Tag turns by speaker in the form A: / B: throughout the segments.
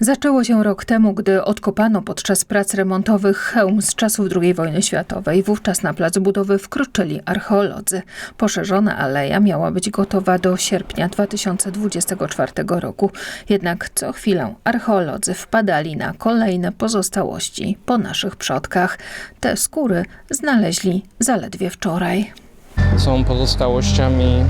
A: Zaczęło się rok temu, gdy odkopano podczas prac remontowych hełm z czasów II wojny światowej. Wówczas na plac budowy wkroczyli archeolodzy. Poszerzona aleja miała być gotowa do sierpnia 2024 roku. Jednak co chwilę archeolodzy wpadali na kolejne pozostałości po naszych przodkach. Te skóry znaleźli zaledwie wczoraj.
B: Są pozostałościami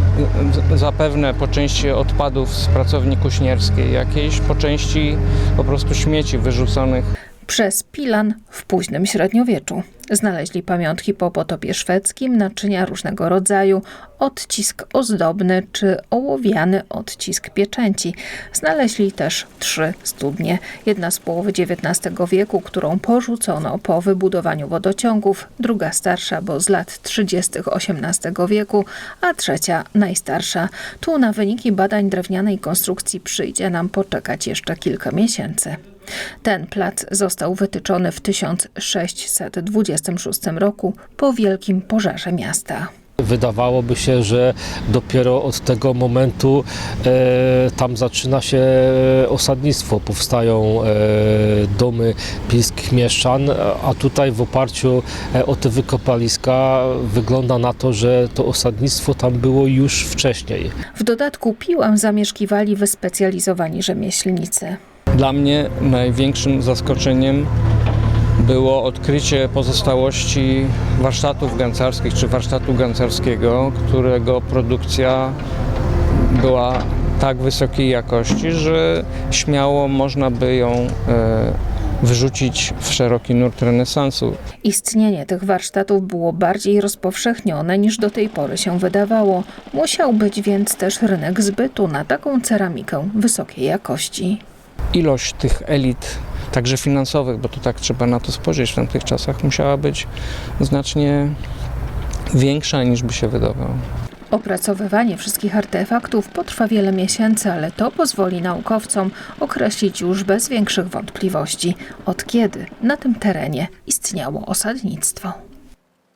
B: zapewne po części odpadów z pracowni kuśnierskiej jakiejś, po części po prostu śmieci wyrzuconych
A: Przez Pilan w późnym średniowieczu. Znaleźli pamiątki po potopie szwedzkim, naczynia różnego rodzaju, odcisk ozdobny czy ołowiany odcisk pieczęci. Znaleźli też trzy studnie. Jedna z połowy XIX wieku, którą porzucono po wybudowaniu wodociągów, druga starsza, bo z lat 30. XVIII wieku, a trzecia najstarsza. Tu na wyniki badań drewnianej konstrukcji przyjdzie nam poczekać jeszcze kilka miesięcy. Ten plac został wytyczony w 1626 roku po wielkim pożarze miasta.
C: Wydawałoby się, że dopiero od tego momentu e, tam zaczyna się osadnictwo, powstają e, domy pilskich mieszczan, a tutaj w oparciu e, o te wykopaliska wygląda na to, że to osadnictwo tam było już wcześniej.
A: W dodatku piłę zamieszkiwali wyspecjalizowani rzemieślnicy.
B: Dla mnie największym zaskoczeniem było odkrycie pozostałości warsztatów gancarskich czy warsztatu gancarskiego, którego produkcja była tak wysokiej jakości, że śmiało można by ją e, wyrzucić w szeroki nurt renesansu.
A: Istnienie tych warsztatów było bardziej rozpowszechnione niż do tej pory się wydawało. Musiał być więc też rynek zbytu na taką ceramikę wysokiej jakości.
B: Ilość tych elit, także finansowych, bo to tak trzeba na to spojrzeć w tamtych czasach, musiała być znacznie większa niż by się wydawało.
A: Opracowywanie wszystkich artefaktów potrwa wiele miesięcy, ale to pozwoli naukowcom określić już bez większych wątpliwości, od kiedy na tym terenie istniało osadnictwo.